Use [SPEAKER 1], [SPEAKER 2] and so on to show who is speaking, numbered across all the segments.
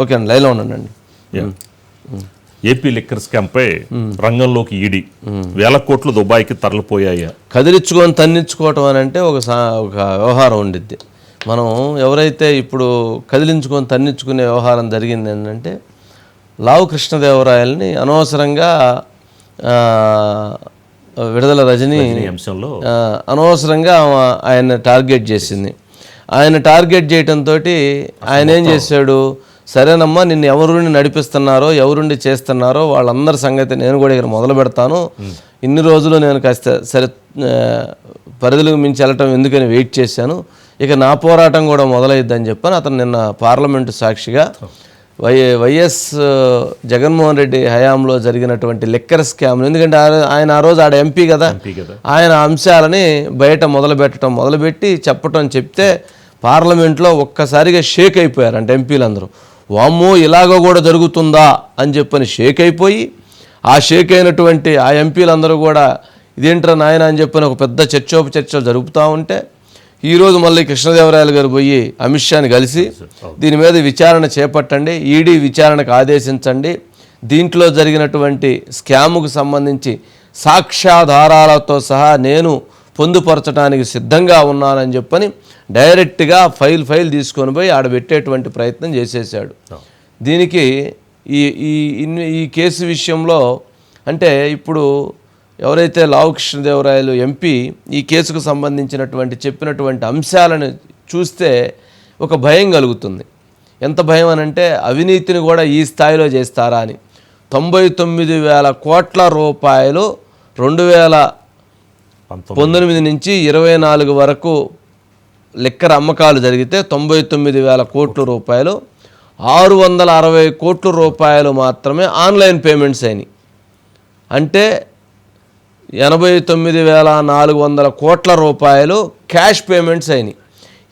[SPEAKER 1] Okay అండి లైన్లో ఉండండి.
[SPEAKER 2] ఏపీ లిక్కర్ స్కామ్పై రంగంలోకి ఈడీ వేల కోట్లు దుబాయ్కి తరలిపోయాయి.
[SPEAKER 1] కదిలించుకొని తన్నించుకోవటం అని అంటే ఒక సా ఒక వ్యవహారం ఉండిద్ది. మనం ఎవరైతే ఇప్పుడు కదిలించుకొని తన్నించుకునే వ్యవహారం జరిగింది ఏంటంటే లావు కృష్ణదేవరాయల్ని అనవసరంగా విడుదల రజని
[SPEAKER 2] అంశంలో
[SPEAKER 1] అనవసరంగా ఆయన టార్గెట్ చేసింది. ఆయన టార్గెట్ చేయటంతో ఆయన ఏం చేశాడు? సరేనమ్మా నిన్ను ఎవరుండి నడిపిస్తున్నారో ఎవరుండి చేస్తున్నారో వాళ్ళందరి సంగతి నేను కూడా ఇక్కడ మొదలు పెడతాను. ఇన్ని రోజులు నేను కాస్త సరే పరిధులకు మించి వెళ్ళటం ఎందుకని వెయిట్ చేశాను. ఇక నా పోరాటం కూడా మొదలైద్దని చెప్పని. అతను నిన్న పార్లమెంటు సాక్షిగా వై వైఎస్ జగన్మోహన్ రెడ్డి హయాంలో జరిగినటువంటి లెక్కర్ స్కామ్ ఎందుకంటే ఆయన ఆ రోజు ఆడ ఎంపీ కదా ఆయన అంశాలని బయట మొదలుపెట్టడం మొదలుపెట్టి చెప్పటం చెప్తే పార్లమెంట్లో ఒక్కసారిగా షేక్ అయిపోయారు అంటే ఎంపీలందరూ. వామ్మో ఇలాగ కూడా జరుగుతుందా అని చెప్పని షేక్ అయిపోయి ఆ షేక్ అయినటువంటి ఆ ఎంపీలందరూ కూడా ఇదేంట్రా నాయన అని చెప్పని ఒక పెద్ద చర్చోపచర్చలు జరుపుతూ ఉంటే ఈరోజు మళ్ళీ కృష్ణదేవరాయలు గారు పోయి అమిత్ షాని కలిసి దీని మీద విచారణ చేపట్టండి ఈడీ విచారణకు ఆదేశించండి. దీంట్లో జరిగినటువంటి స్కాముకు సంబంధించి సాక్ష్యాధారాలతో సహా నేను పొందుపరచడానికి సిద్ధంగా ఉన్నానని చెప్పని డైరెక్ట్గా ఫైల్ ఫైల్ తీసుకొని పోయి ఆడ పెట్టేటువంటి ప్రయత్నం చేసేసాడు. దీనికి ఈ ఈ ఈ కేసు విషయంలో అంటే ఇప్పుడు ఎవరైతే లావు కృష్ణదేవరాయలు ఎంపీ ఈ కేసుకు సంబంధించినటువంటి చెప్పినటువంటి అంశాలను చూస్తే ఒక భయం కలుగుతుంది. ఎంత భయం అని అంటే అవినీతిని కూడా ఈ స్థాయిలో చేస్తారా అని. తొంభై తొమ్మిది వేల కోట్ల రూపాయలు రెండు వేల
[SPEAKER 2] పంతొమ్మిది.
[SPEAKER 1] నుంచి ఇరవై నాలుగు వరకు లెక్కర అమ్మకాలు జరిగితే తొంభై తొమ్మిది వేల కోట్ల రూపాయలు ఆరు వందల అరవై కోట్ల రూపాయలు మాత్రమే ఆన్లైన్ పేమెంట్స్ అయినాయి. అంటే ఎనభై తొమ్మిది వేల నాలుగు వందల కోట్ల రూపాయలు క్యాష్ పేమెంట్స్ అయినాయి.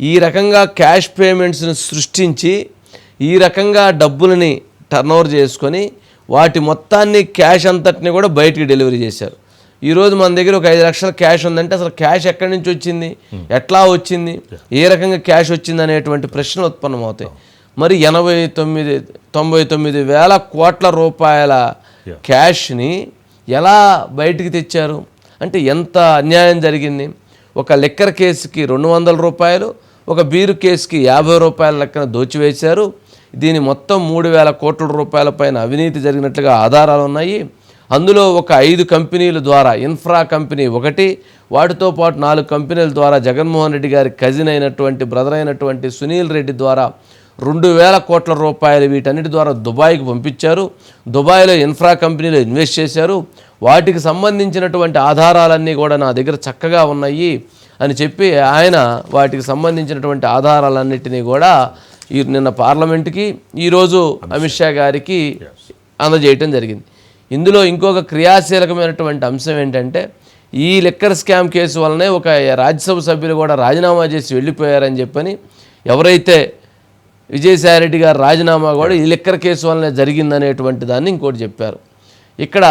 [SPEAKER 1] ఈ రకంగా క్యాష్ పేమెంట్స్ని సృష్టించి ఈ రకంగా డబ్బులని టర్నోవర్ చేసుకొని వాటి మొత్తాన్ని క్యాష్ అంతటిని కూడా బయటికి డెలివరీ చేశారు. ఈరోజు మన దగ్గర ఒక ఐదు లక్షల క్యాష్ ఉందంటే అసలు క్యాష్ ఎక్కడి నుంచి వచ్చింది? ఎట్లా వచ్చింది? ఏ రకంగా క్యాష్ వచ్చింది అనేటువంటి ప్రశ్నలు ఉత్పన్నమవుతాయి మరి ఎనభై తొమ్మిది తొంభై తొమ్మిది వేల కోట్ల రూపాయల క్యాష్ని ఎలా బయటికి తెచ్చారు? అంటే ఎంత అన్యాయం జరిగింది? ఒక లెక్కర్ కేసుకి రెండు వందల రూపాయలు ఒక బీరు కేసుకి యాభై రూపాయల లెక్కన దోచివేశారు. దీని మొత్తం మూడు వేల కోట్ల రూపాయల పైన అవినీతి జరిగినట్లుగా ఆధారాలు ఉన్నాయి. అందులో ఒక ఐదు కంపెనీల ద్వారా ఇన్ఫ్రా కంపెనీ ఒకటి వాటితో పాటు నాలుగు కంపెనీల ద్వారా జగన్మోహన్ రెడ్డి గారి కజిన్ అయినటువంటి బ్రదర్ అయినటువంటి సునీల్ రెడ్డి ద్వారా రెండు వేల కోట్ల రూపాయలు వీటన్నిటి ద్వారా దుబాయ్కి పంపించారు. దుబాయ్లో ఇన్ఫ్రా కంపెనీలో ఇన్వెస్ట్ చేశారు. వాటికి సంబంధించినటువంటి ఆధారాలన్నీ కూడా నా దగ్గర చక్కగా ఉన్నాయి అని చెప్పి ఆయన వాటికి సంబంధించినటువంటి ఆధారాలన్నిటినీ కూడా ఈ నిన్న పార్లమెంట్కి ఈరోజు అమిత్ షా గారికి అందజేయటం జరిగింది. ఇందులో ఇంకొక క్రియాశీలకమైనటువంటి అంశం ఏంటంటే ఈ లిక్కర్ స్కామ్ కేసు వల్లనే ఒక రాజ్యసభ సభ్యులు కూడా రాజీనామా చేసి వెళ్ళిపోయారని చెప్పని ఎవరైతే విజయసాయిరెడ్డి గారు రాజీనామా కూడా ఈ లిక్కర్ కేసు వల్లనే జరిగిందనేటువంటి దాన్ని ఇంకోటి చెప్పారు. ఇక్కడ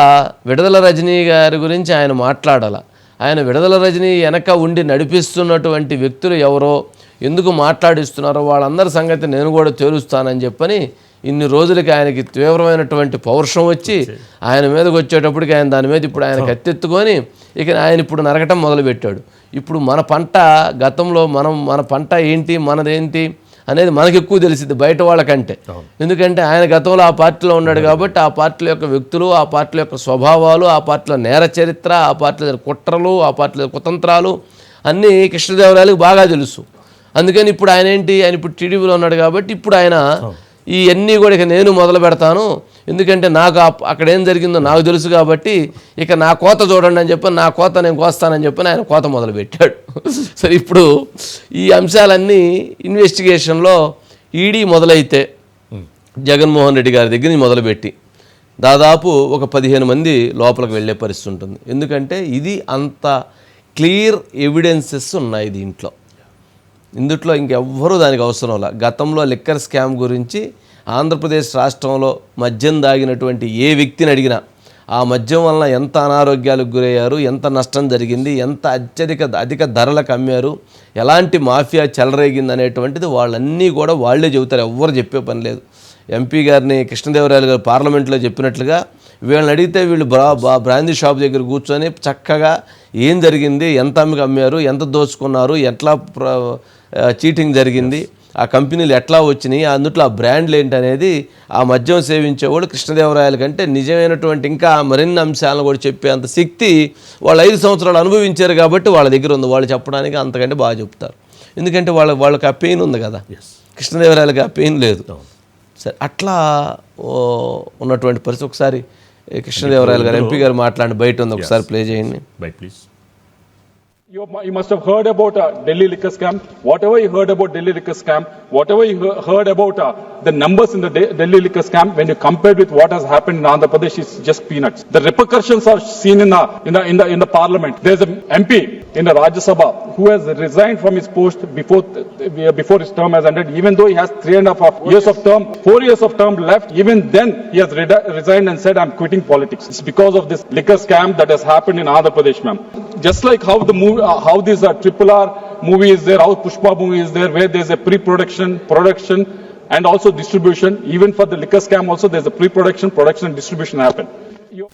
[SPEAKER 1] విడుదల రజనీ గారి గురించి ఆయన మాట్లాడాల. ఆయన విడుదల రజనీ వెనక ఉండి నడిపిస్తున్నటువంటి వ్యక్తులు ఎవరో ఎందుకు మాట్లాడిస్తున్నారో వాళ్ళందరి సంగతి నేను కూడా తేలుస్తానని చెప్పని ఇన్ని రోజులకి ఆయనకి తీవ్రమైనటువంటి పౌరుషం వచ్చి ఆయన మీదకి వచ్చేటప్పటికి ఆయన దాని మీద ఇప్పుడు ఆయన కత్తెత్తుకొని ఇక ఆయన ఇప్పుడు నరకటం మొదలుపెట్టాడు. ఇప్పుడు మన పంట గతంలో మనం మన పంట ఏంటి మనదేంటి అనేది మనకి ఎక్కువ తెలిసింది బయట వాళ్ళకంటే. ఎందుకంటే ఆయన గతంలో ఆ పార్టీలో ఉన్నాడు కాబట్టి ఆ పార్టీల యొక్క వ్యక్తులు ఆ పార్టీల యొక్క స్వభావాలు ఆ పార్టీలో నేర చరిత్ర ఆ పార్టీల కుట్రలు ఆ పార్టీల కుతంత్రాలు అన్నీ కృష్ణదేవరాయలకు బాగా తెలుసు. అందుకని ఇప్పుడు ఆయన ఏంటి? ఆయన ఇప్పుడు టీడీపీలో ఉన్నాడు కాబట్టి ఇప్పుడు ఆయన ఇవన్నీ కూడా ఇక నేను మొదలు పెడతాను. ఎందుకంటే నాకు అక్కడ ఏం జరిగిందో నాకు తెలుసు కాబట్టి ఇక నా కోత చూడండి అని చెప్పి నా కోత నేను కోస్తానని చెప్పి ఆయన కోత మొదలు పెట్టాడు సరే ఇప్పుడు ఈ అంశాలన్నీ ఇన్వెస్టిగేషన్లో ఈడీ మొదలైతే జగన్మోహన్ రెడ్డి గారి దగ్గర నుంచి మొదలుపెట్టి దాదాపు ఒక పదిహేను మంది లోపలికి వెళ్ళే పరిస్థితి ఉంటుంది. ఎందుకంటే ఇది అంత క్లియర్ ఎవిడెన్సెస్ ఉన్నాయి దీంట్లో. ఇందుట్లో ఇంకెవ్వరూ దానికి అవసరం లే గతంలో లిక్కర్ స్కామ్ గురించి ఆంధ్రప్రదేశ్ రాష్ట్రంలో మద్యం దాగినటువంటి ఏ వ్యక్తిని అడిగినా ఆ మద్యం వలన ఎంత అనారోగ్యాలకు గురయ్యారు ఎంత నష్టం జరిగింది ఎంత అత్యధిక అధిక ధరలకు అమ్మారు ఎలాంటి మాఫియా చెలరేగింది అనేటువంటిది వాళ్ళన్నీ కూడా వాళ్ళే చెబుతారు. ఎవ్వరు చెప్పే పని లేదు. ఎంపీ గారిని కృష్ణదేవరాయలు గారు పార్లమెంట్లో చెప్పినట్లుగా వీళ్ళని అడిగితే వీళ్ళు బ్రా బా- బ్రాందీ షాప్ దగ్గర కూర్చొని చక్కగా ఏం జరిగింది ఎంత అమ్మికి అమ్మారు ఎంత దోచుకున్నారు ఎట్లా ప్ర- చీటింగ్ జరిగింది. ఆ కంపెనీలు ఎట్లా వచ్చినాయి అందుట్లో ఆ బ్రాండ్లు ఏంటనేది ఆ మద్యం సేవించేవాడు కృష్ణదేవరాయల కంటే నిజమైనటువంటి ఇంకా మరిన్ని అంశాలను కూడా చెప్పేంత శక్తి వాళ్ళు ఐదు సంవత్సరాలు అనుభవించారు కాబట్టి వాళ్ళ దగ్గర ఉంది. వాళ్ళు చెప్పడానికి అంతకంటే బాగా చెప్తారు. ఎందుకంటే వాళ్ళ వాళ్ళకి ఆ పెయిన్ ఉంది కదా. కృష్ణదేవరాయలకి ఆ పెయిన్ లేదు. సరే అట్లా ఉన్నటువంటి పరిస్థితి. ఒకసారి కృష్ణదేవరాయలు గారు ఎంపీ గారు మాట్లాడి బయట ఉంది. ఒకసారి ప్లే చేయండి.
[SPEAKER 2] Bye please
[SPEAKER 3] You, you must have heard about uh, Delhi liquor scam. Whatever you heard about Delhi liquor scam, whatever you he- heard about uh, the numbers in the De- Delhi liquor scam, when you compare with what has happened in Andhra Pradesh, it's just peanuts. The repercussions are seen in the in the in the, in the parliament. There's an MP in the Rajya Sabha who has resigned from his post before th- before his term has ended. Even though he has three and a half years of term, four years of term left, even then he has redi- resigned and said, "I'm quitting politics." It's because of this liquor scam that has happened in Andhra Pradesh, ma'am. Just like how the movie, uh, how this uh, Triple R movie is there, how Pushpa movie is there, where there's a pre-production, production, and also distribution. Even for the liquor scam, also there's a pre-production, production, and distribution happen. You-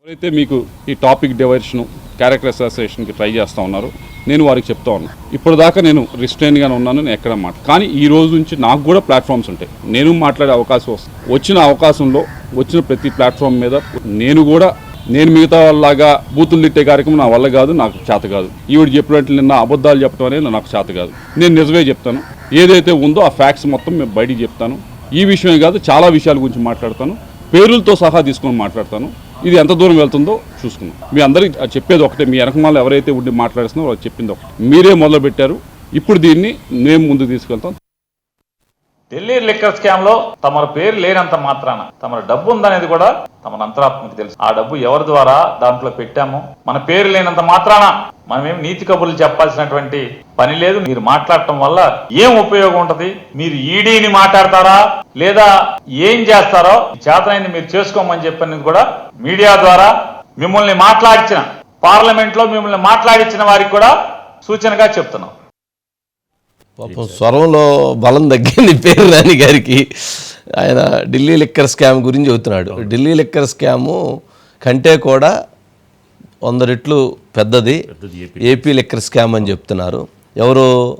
[SPEAKER 4] ఎవరైతే మీకు ఈ topic diversion character అసోసియేషన్కి try చేస్తూ ఉన్నారు. నేను వారికి చెప్తా ఉన్నాను ఇప్పటిదాకా నేను రిస్ట్రైన్గానే ఉన్నాను నేను ఎక్కడ మాట కానీ ఈ రోజు నుంచి నాకు కూడా ప్లాట్ఫామ్స్ ఉంటాయి. నేను మాట్లాడే అవకాశం వస్తుంది వచ్చిన అవకాశంలో వచ్చిన ప్రతి ప్లాట్ఫామ్ మీద నేను కూడా నేను మిగతా వాళ్ళలాగా బూతులు తిట్టే కార్యక్రమం నా వల్ల కాదు నాకు చేత కాదు. ఈవిడ చెప్పినట్లు నిన్న అబద్ధాలు చెప్పడం అనేది నాకు చేత కాదు. నేను నిజమే చెప్తాను. ఏదైతే ఉందో ఆ ఫ్యాక్ట్స్ మొత్తం మేము బయటికి చెప్తాను. ఈ విషయమే కాదు చాలా విషయాల గురించి మాట్లాడతాను. పేర్లతో సహా తీసుకొని మాట్లాడతాను. ఇది ఎంత దూరం వెళ్తుందో చూసుకుందాం. మీ అందరికి చెప్పేది ఒకటే మీ వెనకమాలు ఎవరైతే ఉండి మాట్లాడుతున్నారో వాళ్ళు చెప్పింది ఒకటి. మీరే మొదలు పెట్టారు ఇప్పుడు దీన్ని మేము ముందుకు తీసుకెళ్తాం.
[SPEAKER 5] ఢిల్లీ లిక్కర్ స్కామ్లో తమ పేరు లేనంత మాత్రాన తమ డబ్బు ఉందనేది కూడా తమ అంతరాత్మకి తెలుసు. ఆ డబ్బు ఎవరి ద్వారా దాంట్లో పెట్టాము? మన పేరు లేనంత మాత్రాన మనమేం నీతి కబుర్లు చెప్పాల్సినటువంటి పని లేదు. మీరు మాట్లాడటం వల్ల ఏం ఉపయోగం ఉంటది? మీరు ఈడీని మాట్లాడతారా? లేదా ఏం చేస్తారో చేతనైంది మీరు చేసుకోమని చెప్పినది కూడా మీడియా ద్వారా మిమ్మల్ని మాట్లాడించిన పార్లమెంట్లో మిమ్మల్ని మాట్లాడించిన వారికి కూడా సూచనగా చెప్తున్నాం.
[SPEAKER 1] పాపం స్వరంలో బలం తగ్గింది పేరు రాణి గారికి. ఆయన ఢిల్లీ లిక్కర్ స్కామ్ గురించి చెబుతున్నాడు. ఢిల్లీ లిక్కర్ స్కాము కంటే కూడా వంద రెట్లు పెద్దది.
[SPEAKER 2] ఏపీ.
[SPEAKER 1] లిక్కర్ స్కామ్ అని చెప్తున్నారు. ఎవరు?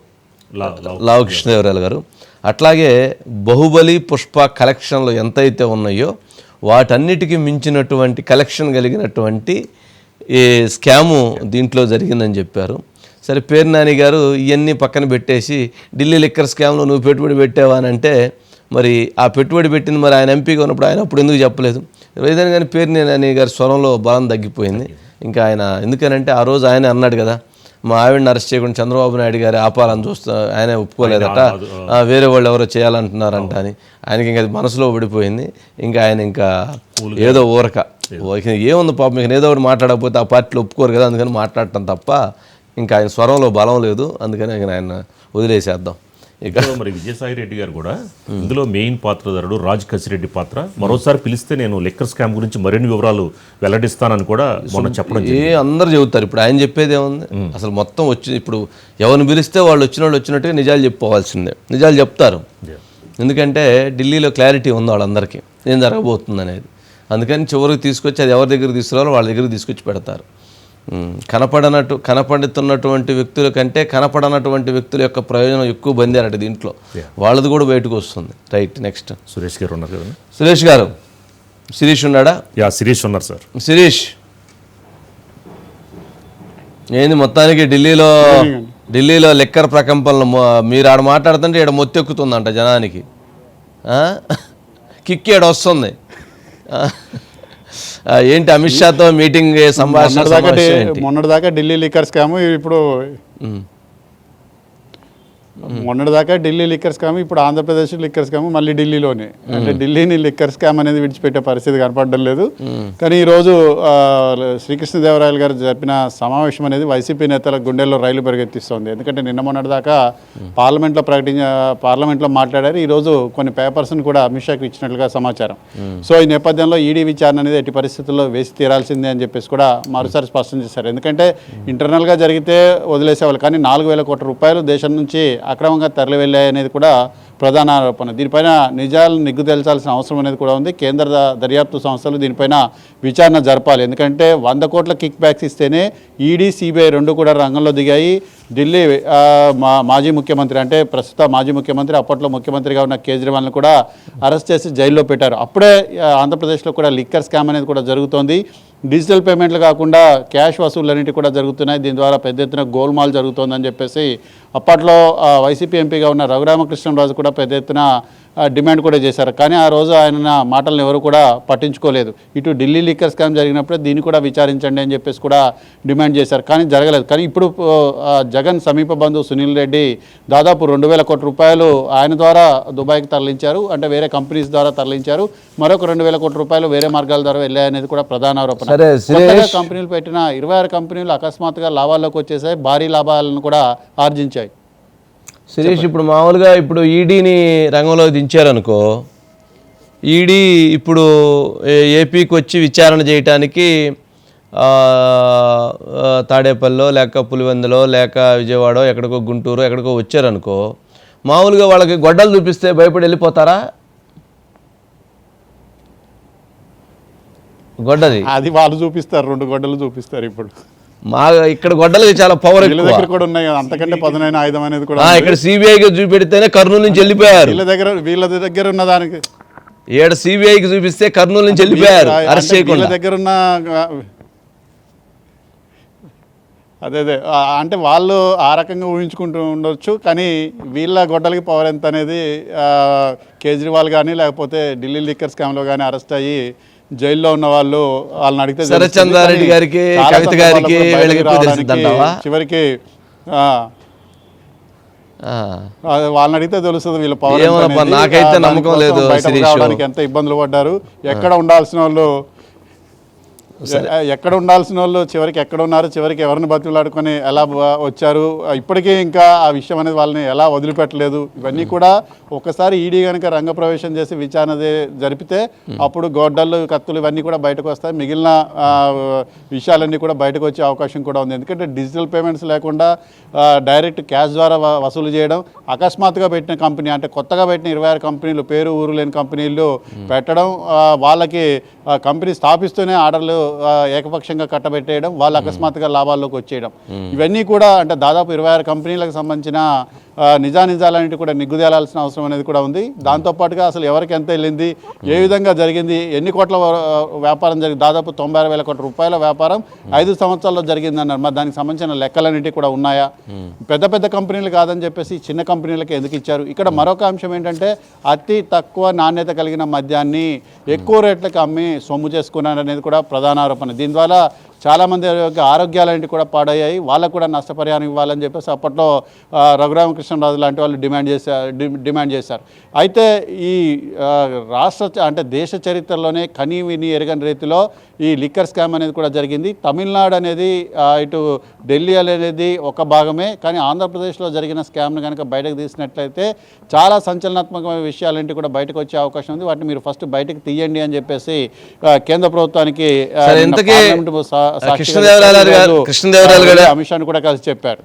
[SPEAKER 2] లా లా
[SPEAKER 1] లావు కృష్ణదేవరాయలు గారు. అట్లాగే బాహుబలి పుష్ప కలెక్షన్లు ఎంతైతే ఉన్నాయో వాటన్నిటికీ మించినటువంటి కలెక్షన్ కలిగినటువంటి ఈ స్కాము దీంట్లో జరిగిందని చెప్పారు. సరే పేరు నాని గారు ఇవన్నీ పక్కన పెట్టేసి ఢిల్లీ లిక్కర్ స్కామ్లో నువ్వు పెట్టుబడి పెట్టావా అని అంటే మరి ఆ పెట్టుబడి పెట్టింది మరి ఆయన ఎంపీగా ఉన్నప్పుడు ఆయన అప్పుడు ఎందుకు చెప్పలేదు? ఏదైనా కానీ పేరు నాని గారి స్వరంలో బలం తగ్గిపోయింది. ఇంకా ఆయన ఎందుకనంటే ఆ రోజు ఆయన అన్నాడు కదా మా ఆవిడని అరెస్ట్ చేయకుండా చంద్రబాబు నాయుడు గారి ఆపాలని చూస్తా ఆయన ఒప్పుకోలేదట. వేరే వాళ్ళు ఎవరో చేయాలంటున్నారంట అని. ఆయనకి ఇంకా అది మనసులో పడిపోయింది ఇంకా ఆయన ఇంకా ఏదో ఊరక. ఏముంది పాపం ఇక ఏదో ఒకటి మాట్లాడకపోతే ఆ పార్టీలో ఒప్పుకోరు కదా అందుకని మాట్లాడటం తప్ప ఇంకా ఆయన స్వరంలో బలం లేదు అందుకని ఇక ఆయన వదిలేసేద్దాం. ఇక
[SPEAKER 2] మరి విజయసాయి రెడ్డి గారు కూడా ఇందులో మెయిన్ పాత్రధారుడు రాజ్ కసిరెడ్డి పాత్ర. మరోసారి పిలిస్తే నేను లెక్కర్ స్కామ్ గురించి మరిన్ని వివరాలు వెల్లడిస్తానని కూడా మొన్న చెప్పడం
[SPEAKER 1] ఏ అందరు చెబుతారు ఇప్పుడు ఆయన చెప్పేది ఏముంది? అసలు మొత్తం వచ్చి ఇప్పుడు ఎవరిని పిలిస్తే వాళ్ళు వచ్చిన వాళ్ళు వచ్చినట్టుగా నిజాలు చెప్పుకోవాల్సిందే. నిజాలు చెప్తారు. ఎందుకంటే ఢిల్లీలో క్లారిటీ ఉంది వాళ్ళందరికీ ఏం జరగబోతుంది అనేది అందుకని చివరికి తీసుకొచ్చి అది ఎవరి దగ్గర తీసుకురావాలో వాళ్ళ దగ్గర తీసుకొచ్చి పెడతారు. కనపడనట్టు కనపడుతున్నటువంటి వ్యక్తుల కంటే కనపడనటువంటి వ్యక్తుల యొక్క ప్రయోజనం ఎక్కువ పొందారట దీంట్లో. వాళ్ళది కూడా బయటకు వస్తుంది. రైట్ నెక్స్ట్
[SPEAKER 2] సురేష్ గారు ఉన్నారు కదా?
[SPEAKER 1] సురేష్ గారు శిరీష్ ఉన్నాడా?
[SPEAKER 2] యా శిరీష్ ఉన్నారు సార్.
[SPEAKER 1] శిరీష్. ఏంది మొత్తానికి ఢిల్లీలో ఢిల్లీలో లెక్కర్ ప్రకంపనలు మీరు ఆడ మాట్లాడుతుంటే ఇక్కడ మొత్తెక్కుతుందంట జనానికి. ఆ? కిక్ ఈడ వస్తుంది ఏంటి అమిత్ షాతో మీటింగ్ సంభాషణ
[SPEAKER 6] మొన్నటిదాకా ఢిల్లీ లిక్కర్ స్కామ్ ఇప్పుడు మొన్నటిదాకా ఢిల్లీ లిక్కర్ స్కామ్ ఇప్పుడు ఆంధ్రప్రదేశ్ లిక్కర్ స్కామ్ మళ్ళీ ఢిల్లీలోనే. అంటే ఢిల్లీని లిక్కర్ స్కామ్ అనేది విడిచిపెట్టే పరిస్థితి కనపడడం లేదు. కానీ ఈరోజు శ్రీకృష్ణదేవరాయలు గారు జరిపిన సమావేశం అనేది వైసీపీ నేతల గుండెల్లో రైలు పరిగెత్తిస్తోంది. ఎందుకంటే నిన్న మొన్నటిదాకా పార్లమెంట్లో ప్రకటించ పార్లమెంట్లో మాట్లాడారు. ఈరోజు కొన్ని పేపర్స్ని కూడా అమిత్ షాకి ఇచ్చినట్లుగా సమాచారం. సో ఈ నేపథ్యంలో ఈడీ విచారణ అనేది ఎట్టి పరిస్థితుల్లో వేసి తీరాల్సిందే అని చెప్పేసి కూడా మరోసారి స్పష్టం చేశారు. ఎందుకంటే ఇంటర్నల్గా జరిగితే వదిలేసేవాళ్ళు. కానీ నాలుగు వేల కోట్ల రూపాయలు దేశం నుంచి అక్రమంగా తరలి అనేది కూడా ప్రధాన ఆరోపణ. దీనిపైన నిజాలను నిగ్గు తెల్చాల్సిన అవసరం అనేది కూడా ఉంది. కేంద్ర దర్యాప్తు సంస్థలు దీనిపైన విచారణ జరపాలి. ఎందుకంటే వంద కోట్ల కిక్ బ్యాక్స్ ఇస్తేనే ఈడీ సిబిఐ రెండు కూడా రంగంలో దిగాయి. ఢిల్లీ మా మాజీ ముఖ్యమంత్రి అంటే ప్రస్తుత మాజీ ముఖ్యమంత్రి అప్పట్లో ముఖ్యమంత్రిగా ఉన్న కేజ్రీవాల్ని కూడా అరెస్ట్ చేసి జైల్లో పెట్టారు. అప్పుడే ఆంధ్రప్రదేశ్లో కూడా లిక్కర్ స్కామ్ అనేది కూడా జరుగుతోంది. డిజిటల్ పేమెంట్లు కాకుండా క్యాష్ వసూళ్ళన్నిటి కూడా జరుగుతున్నాయి. దీని ద్వారా పెద్ద ఎత్తున గోల్మాల్ జరుగుతోందని చెప్పేసి అప్పట్లో వైసీపీ ఎంపీగా ఉన్న రఘురామకృష్ణరాజు కూడా పెద్ద ఎత్తున డిమాండ్ కూడా చేశారు. కానీ ఆ రోజు ఆయన మాటలను ఎవరు కూడా పట్టించుకోలేదు. ఇటు ఢిల్లీ లిక్కర్ స్కామ్ జరిగినప్పుడే దీన్ని కూడా విచారించండి అని చెప్పేసి కూడా డిమాండ్ చేశారు. కానీ జరగలేదు. కానీ ఇప్పుడు జగన్ సమీప బంధువు సునీల్ రెడ్డి దాదాపు రెండు వేల కోట్ల రూపాయలు ఆయన ద్వారా దుబాయ్కి తరలించారు. అంటే వేరే కంపెనీస్ ద్వారా తరలించారు. మరొక రెండు వేల కోట్ల రూపాయలు వేరే మార్గాల ద్వారా వెళ్ళాయనేది కూడా ప్రధాన ఆరోపణ. కంపెనీలు పెట్టిన ఇరవై ఆరు కంపెనీలు అకస్మాత్తుగా లాభాల్లోకి వచ్చేసాయి. భారీ లాభాలను కూడా ఆర్జించాయి.
[SPEAKER 1] శిరీష్ ఇప్పుడు మామూలుగా ఇప్పుడు ఈడీని రంగంలోకి దించారనుకో ఈడీ ఇప్పుడు ఏపీకి వచ్చి విచారణ చేయటానికి తాడేపల్లిలో లేక పులివెందులో లేక విజయవాడ ఎక్కడికో గుంటూరు ఎక్కడికో వచ్చారనుకో మామూలుగా వాళ్ళకి గొడ్డలు చూపిస్తే భయపడి వెళ్ళిపోతారా? గొడ్డది.
[SPEAKER 6] అది వాళ్ళు చూపిస్తారు రెండు గొడ్డలు చూపిస్తారు ఇప్పుడు.
[SPEAKER 1] మా ఇక్కడ గొడ్డలకి చాలా పవర్
[SPEAKER 6] దగ్గర కూడా ఉన్నాయి. అంతకంటే పదునైన ఆయుధం అనేది కూడా.
[SPEAKER 1] ఇక్కడ సిబిఐకి చూపెడితేనే కర్నూలు నుంచి వెళ్ళిపోయారు.
[SPEAKER 6] వీళ్ళ దగ్గర వీళ్ళ దగ్గర ఉన్న దానికి.
[SPEAKER 1] ఏడ సిబిఐకి చూపిస్తే కర్నూలు నుంచి వెళ్ళిపోయారు.
[SPEAKER 6] వీళ్ళ-
[SPEAKER 1] అరెస్ట్ చేయకుండా.
[SPEAKER 6] దగ్గర ఉన్న అదే అదే. అంటే వాళ్ళు ఆ రకంగా ఊహించుకుంటూ ఉండొచ్చు కానీ వీళ్ళ గొడ్డలకి పవర్ ఎంత అనేది కేజ్రీవాల్ కానీ లేకపోతే ఢిల్లీ లిక్కర్ స్కామ్లో కానీ అరెస్ట్ అయ్యి జైల్లో ఉన్న వాళ్ళు వాళ్ళని అడిగితే.
[SPEAKER 1] శరత్చంద్రారెడ్డి గారికి, కవిత గారికి?
[SPEAKER 6] చివరికి వాళ్ళని అడిగితే తెలుస్తుంది వీళ్ళ పవర్.
[SPEAKER 1] నాకైతే నమ్మకం లేదు,
[SPEAKER 6] ఎంత ఇబ్బందులు పడ్డారు ఎక్కడ ఉండాల్సిన వాళ్ళు ఎక్కడ ఉండాల్సిన వాళ్ళు చివరికి ఎక్కడ ఉన్నారు చివరికి ఎవరిని బతులాడుకొని ఎలా వచ్చారు ఇప్పటికీ ఇంకా ఆ విషయం అనేది వాళ్ళని ఎలా వదిలిపెట్టలేదు ఇవన్నీ కూడా ఒకసారి ఈడీ కనుక రంగప్రవేశం చేసి విచారణ జరిపితే అప్పుడు గొడ్డళ్ళు కత్తులు ఇవన్నీ కూడా బయటకు వస్తాయి మిగిలిన విషయాలన్నీ కూడా బయటకు వచ్చే అవకాశం కూడా ఉంది. ఎందుకంటే డిజిటల్ పేమెంట్స్ లేకుండా డైరెక్ట్ క్యాష్ ద్వారా వసూలు చేయడం అకస్మాత్తుగా పెట్టిన కంపెనీ అంటే కొత్తగా పెట్టిన ఇరవై ఆరు కంపెనీలు పేరు ఊరు లేని కంపెనీలు పెట్టడం వాళ్ళకి కంపెనీ స్థాపిస్తూనే ఆర్డర్లు ఏకపక్షంగా కట్టబెట్టేయడం వాళ్ళు అకస్మాత్తుగా లాభాల్లోకి వచ్చేయడం. ఇవన్నీ కూడా అంటే దాదాపు ఇరవై ఆరు కంపెనీలకు సంబంధించిన నిజానిజాలన్నిటి కూడా నిగ్గుదేలాల్సిన అవసరం అనేది కూడా ఉంది. దాంతోపాటుగా అసలు ఎవరికి ఎంత వెళ్ళింది ఏ విధంగా జరిగింది ఎన్ని కోట్ల వ్యాపారం జరిగింది దాదాపు తొంభై ఆరు వేల కోట్ల రూపాయల వ్యాపారం ఐదు సంవత్సరాల్లో జరిగింది అన్నారు మరి దానికి సంబంధించిన లెక్కలన్నిటి కూడా ఉన్నాయా? పెద్ద పెద్ద కంపెనీలు కాదని చెప్పేసి చిన్న కంపెనీలకి ఎందుకు ఇచ్చారు? ఇక్కడ మరొక అంశం ఏంటంటే అతి తక్కువ నాణ్యత కలిగిన మద్యాన్ని ఎక్కువ రేట్లకు అమ్మి సొమ్ము చేసుకున్నారు అనేది కూడా ప్రధాన ఆరోపణ. దీని ద్వారా చాలామంది యొక్క ఆరోగ్యాలన్నిటి కూడా పాడయ్యాయి. వాళ్ళకు కూడా నష్టపరిహారం ఇవ్వాలని చెప్పేసి అప్పట్లో రఘురామకృష్ణరాజు లాంటి వాళ్ళు డిమాండ్ చేశారు డిమాండ్ చేశారు. అయితే ఈ రాష్ట్ర అంటే దేశ చరిత్రలోనే కనీ విని ఎరగని రీతిలో ఈ లిక్కర్ స్కామ్ అనేది కూడా జరిగింది. తమిళనాడు అనేది ఇటు ఢిల్లీ అనేది ఒక భాగమే. కానీ ఆంధ్రప్రదేశ్లో జరిగిన స్కామ్ను కనుక బయటకు తీసినట్లయితే చాలా సంచలనాత్మకమైన విషయాలంటి కూడా బయటకు వచ్చే అవకాశం ఉంది. వాటిని మీరు ఫస్ట్ బయటకు తీయండి అని చెప్పేసి కేంద్ర ప్రభుత్వానికి
[SPEAKER 1] కృష్ణదేవరాయలు గారు- కృష్ణదేవరాయలు గారు-
[SPEAKER 6] అమిత్ షాని కూడా కలిసి చెప్పారు.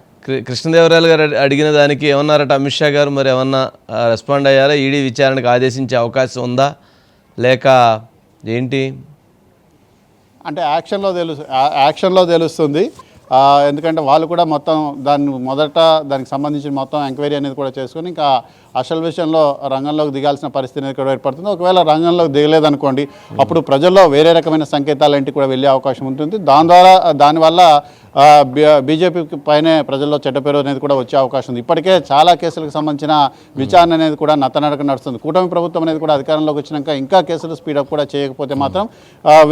[SPEAKER 1] కృష్ణదేవరాయలు గారు అడి- అడిగిన దానికి ఏమన్నారట? అమిత్ షా గారు మరి ఏమన్నా రెస్పాండ్ అయ్యారా? ఈడీ విచారణకు ఆదేశించే అవకాశం ఉందా? లేక ఏంటి?
[SPEAKER 6] అంటే యాక్షన్లో తెలుసు యాక్షన్లో తెలుస్తుంది. ఎందుకంటే వాళ్ళు కూడా మొత్తం దాన్ని మొదట దానికి సంబంధించిన మొత్తం ఎంక్వైరీ అనేది కూడా చేసుకొని ఇంకా అసలు విషయంలో రంగంలోకి దిగాల్సిన పరిస్థితి అనేది కూడా ఏర్పడుతుంది. ఒకవేళ రంగంలోకి దిగలేదనుకోండి అప్పుడు ప్రజల్లో వేరే రకమైన సంకేతాలు ఏంటి కూడా వెళ్ళే అవకాశం ఉంటుంది. దాని ద్వారా దానివల్ల బీజేపీ పైనే ప్రజల్లో చెడ్డ పేరు అనేది కూడా వచ్చే అవకాశం ఉంది. ఇప్పటికే చాలా కేసులకు సంబంధించిన విచారణ అనేది కూడా నత్తనడక నడుస్తుంది. కూటమి ప్రభుత్వం అనేది కూడా అధికారంలోకి వచ్చినాక ఇంకా కేసులు స్పీడప్ కూడా చేయకపోతే మాత్రం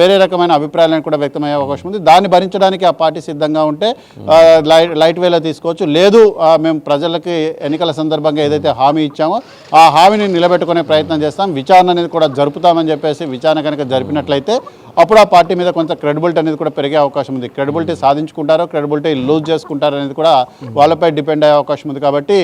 [SPEAKER 6] వేరే రకమైన అభిప్రాయాలను కూడా వ్యక్తమయ్యే అవకాశం ఉంది. దాన్ని భరించడానికి ఆ పార్టీ సిద్ధంగా ఉంటే లైట్ లైట్ వేలో తీసుకోవచ్చు. లేదు మేము ప్రజలకి ఎన్నికల సందర్భంగా ఏదైతే హామీ ఇచ్చామో. ఆ హామీని నిలబెట్టుకునే ప్రయత్నం చేస్తాం. విచారణ అనేది కూడా జరుపుతామని చెప్పేసి విచారణ కనుక జరిపినట్లయితే అప్పుడు ఆ పార్టీ మీద కొంత క్రెడిబిలిటీ అనేది కూడా పెరిగే అవకాశం ఉంది. క్రెడిబిలిటీ సాధించుకుంటారో క్రెడిబిలిటీ లూజ్ చేసుకుంటారో అనేది కూడా వాళ్ళపై డిపెండ్ అయ్యే అవకాశం ఉంది. కాబట్టి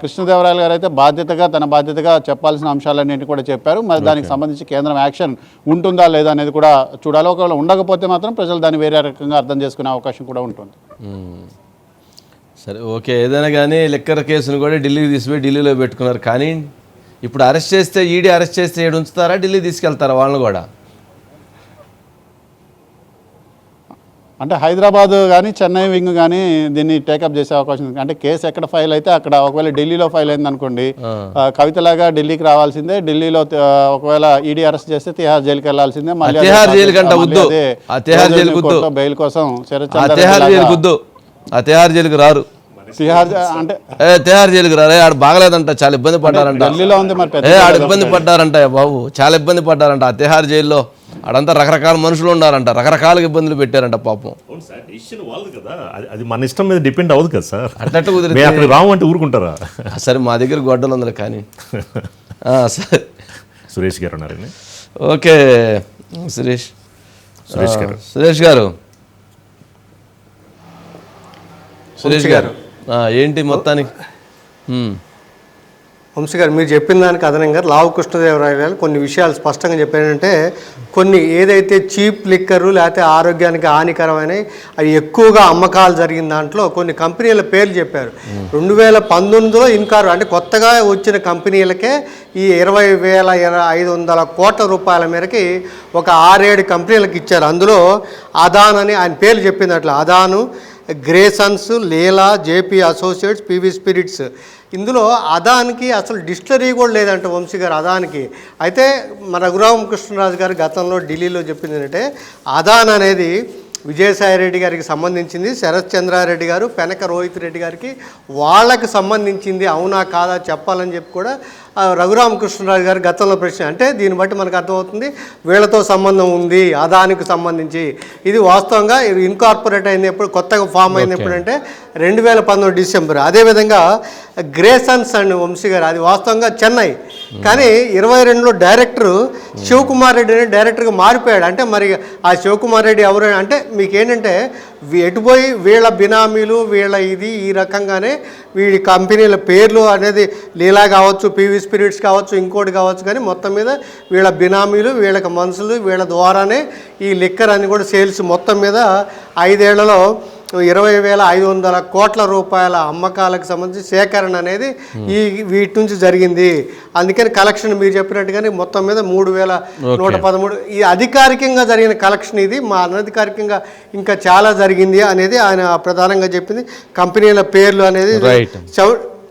[SPEAKER 6] కృష్ణదేవరాయలు గారు అయితే బాధ్యతగా తన బాధ్యతగా చెప్పాల్సిన అంశాలన్నింటినీ కూడా చెప్పారు. మరి దానికి సంబంధించి కేంద్రం యాక్షన్ ఉంటుందా లేదా అనేది కూడా చూడాలి. ఒకవేళ ఉండకపోతే మాత్రం ప్రజలు దాన్ని వేరే రకంగా అర్థం చేసుకునే అవకాశం కూడా ఉంటుంది.
[SPEAKER 1] సరే ఓకే ఏదైనా కానీ లిక్కర్ కేసును కూడా ఢిల్లీకి తీసుకుపోయి ఢిల్లీలో పెట్టుకున్నారు. కానీ ఇప్పుడు అరెస్ట్ చేస్తే ఈడీ అరెస్ట్ చేస్తే ఏడు ఉంచుతారా? ఢిల్లీ తీసుకెళ్తారా వాళ్ళని కూడా?
[SPEAKER 6] అంటే హైదరాబాద్ కానీ చెన్నై వింగ్ కానీ దీన్ని టేకప్ చేసే అవకాశం ఉంది. అంటే కేసు ఎక్కడ ఫైల్ అయితే అక్కడ ఒకవేళ ఢిల్లీలో ఫైల్ అయింది అనుకోండి కవితలాగా ఢిల్లీకి రావాల్సిందే. ఢిల్లీలో ఒకవేళ ఈడీ అరెస్ట్ చేస్తే తిహార్ జైలుకి వెళ్ళాల్సిందే మళ్ళీ బెయిల్ కోసం
[SPEAKER 1] ఆ తిహార్ జైలుకి రారు.
[SPEAKER 6] తిహార్ అంటే
[SPEAKER 1] ఏ తిహార్ జైలుకి రారే ఆడ బాగలేదంట చాలా ఇబ్బంది పడ్డారంట.
[SPEAKER 6] ఢిల్లీలో ఉంది మరి పెద్ద
[SPEAKER 1] ఏ ఆడ ఇబ్బంది పడ్డారంట బాబు చాలా ఇబ్బంది పడ్డారంట. ఆ తిహార్ జైల్లో ఆడంతా రకరకాల మనుషులు ఉన్నారంట రకరకాల ఇబ్బందులు పెట్టారంట పాపం.
[SPEAKER 2] అది మన ఇష్టం మీద డిపెండ్ అవ్వదు కదా సార్.
[SPEAKER 1] అట్లట్టు
[SPEAKER 2] అక్కడికి రాము అంటే ఊరుకుంటారా?
[SPEAKER 1] సరే మా దగ్గర గొడ్డలు ఉంది కానీ. ఆ, సరే.
[SPEAKER 2] సురేష్ గారు ఉన్నారండి.
[SPEAKER 1] ఓకే సురేష్.
[SPEAKER 2] సురేష్ గారు.
[SPEAKER 1] సురేష్ గారు. సురేష్ గారు. ఏంటి మొత్తానికి.
[SPEAKER 7] వంశీ గారు మీరు చెప్పిన దానికి అదనంగా లావు కృష్ణదేవరాయలు కొన్ని విషయాలు స్పష్టంగా చెప్పారంటే కొన్ని ఏదైతే చీప్ లిక్కరు లేకపోతే ఆరోగ్యానికి హానికరమైన అవి ఎక్కువగా అమ్మకాలు జరిగిన దాంట్లో కొన్ని కంపెనీల పేర్లు చెప్పారు. రెండు వేల పంతొమ్మిదిలో ఇన్కారు అంటే కొత్తగా వచ్చిన కంపెనీలకే ఈ ఇరవై వేల ఐదు వందల కోట్ల రూపాయల మేరకి ఒక ఆరేడు కంపెనీలకు ఇచ్చారు. అందులో అదాన్ అని ఆయన పేర్లు చెప్పింది అట్లా అదాను గ్రేసన్స్ Leela JP associates PV spirits ఇందులో అదానికి అసలు డిస్టరీ కూడా లేదంట వంశీ గారు అదానికి. అయితే మన రఘురామ కృష్ణరాజు గారు గతంలో ఢిల్లీలో చెప్పింది ఏంటంటే అదాన్ అనేది విజయసాయి రెడ్డి గారికి సంబంధించింది శరత్ చంద్రారెడ్డి గారు పెనక రోహిత్ రెడ్డి గారికి వాళ్ళకి సంబంధించింది అవునా కాదా చెప్పాలని చెప్పి కూడా రఘురామకృష్ణరాజు గారు గతంలో ప్రశ్న అంటే దీన్ని బట్టి మనకు అర్థమవుతుంది వీళ్ళతో సంబంధం ఉంది అదానికి సంబంధించి. ఇది వాస్తవంగా ఇన్కార్పొరేట్ అయింది ఎప్పుడు కొత్తగా ఫామ్ అయింది ఎప్పుడంటే రెండు వేల పంతొమ్మిది డిసెంబర్. అదేవిధంగా గ్రేసన్స్ అండ్ వంశీ గారు అది వాస్తవంగా చెన్నై. కానీ ఇరవై రెండులో డైరెక్టర్ శివకుమార్ రెడ్డి అనే డైరెక్టర్గా మారిపోయాడు. అంటే మరి ఆ శివకుమార్ రెడ్డి ఎవరు అంటే మీకు ఏంటంటే ఎటుపోయి వీళ్ళ బినామీలు వీళ్ళ ఇది ఈ రకంగానే వీడి కంపెనీల పేర్లు అనేది లీలా కావచ్చు పీవీ స్పిరిట్స్ కావచ్చు ఇంకోటి కావచ్చు కానీ మొత్తం మీద వీళ్ళ బినామీలు వీళ్ళకి మనుషులు వీళ్ళ ద్వారానే ఈ లిక్కర్ అని కూడా సేల్స్ మొత్తం మీద ఐదేళ్ళలో ఇరవై వేల ఐదు వందల కోట్ల రూపాయల అమ్మకాలకు సంబంధించి సేకరణ అనేది ఈ వీటి నుంచి జరిగింది. అందుకని కలెక్షన్ మీరు చెప్పినట్టుగానే మొత్తం మీద మూడు వేల నూట పదమూడు ఈ అధికారికంగా జరిగిన కలెక్షన్ ఇది. మా అనధికారికంగా ఇంకా చాలా జరిగింది అనేది ఆయన ప్రధానంగా చెప్పింది. కంపెనీల పేర్లు అనేది.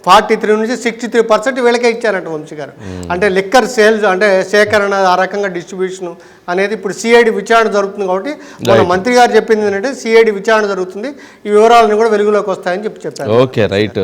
[SPEAKER 7] ఫార్టీ త్రీ నుంచి సిక్స్టీ త్రీ పర్సెంట్ వీళ్ళకే ఇచ్చారంట వంశీ గారు. అంటే లిక్కర్ సేల్స్ అంటే సేకరణ ఆ రకంగా డిస్ట్రిబ్యూషన్ అనేది ఇప్పుడు సిఐడి విచారణ జరుగుతుంది కాబట్టి మన మంత్రి గారు చెప్పింది ఏంటంటే సిఐడి విచారణ జరుగుతుంది ఈ వివరాలను కూడా వెలుగులోకి వస్తాయని చెప్పి చెప్పారు.
[SPEAKER 1] Okay right.